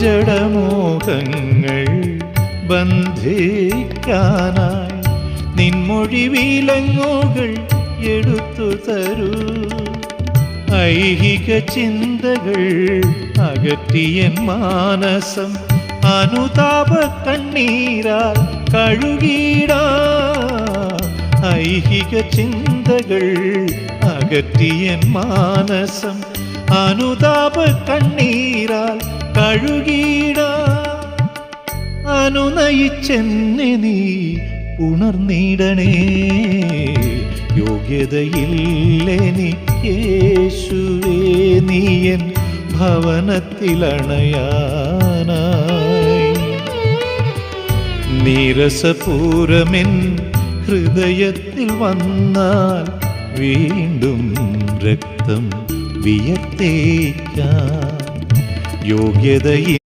ജഡമോഹങ്ങൾ ബന്ധിക്കാനായി നിൻമൊഴി വിലങ്ങുകൾ എടുത്തു തരൂ. ഐഹിക ചിന്തകൾ അകറ്റിയൻ മാനസം അനുതാപ കണ്ണീരാൽ കഴുകിടാ ഐഹിക ചിന്തകൾ അകറ്റിയൻ മാനസം അനുതാപ കണ്ണീരാൽ കഴുകിടാ അനുനയിച്ചെന്നെ നീ ഉണർന്നിടണേ യോഗ്യതയില്ലെനിക്കേശുവേ നീയൻ ഭവനത്തിലണയാനായി. നീരസപൂരമെൻ ഹൃദയത്തിൽ വന്നാൽ വീണ്ടും രക്തം വിയർത്തേക്കാൻ യോഗ്യതയിൽ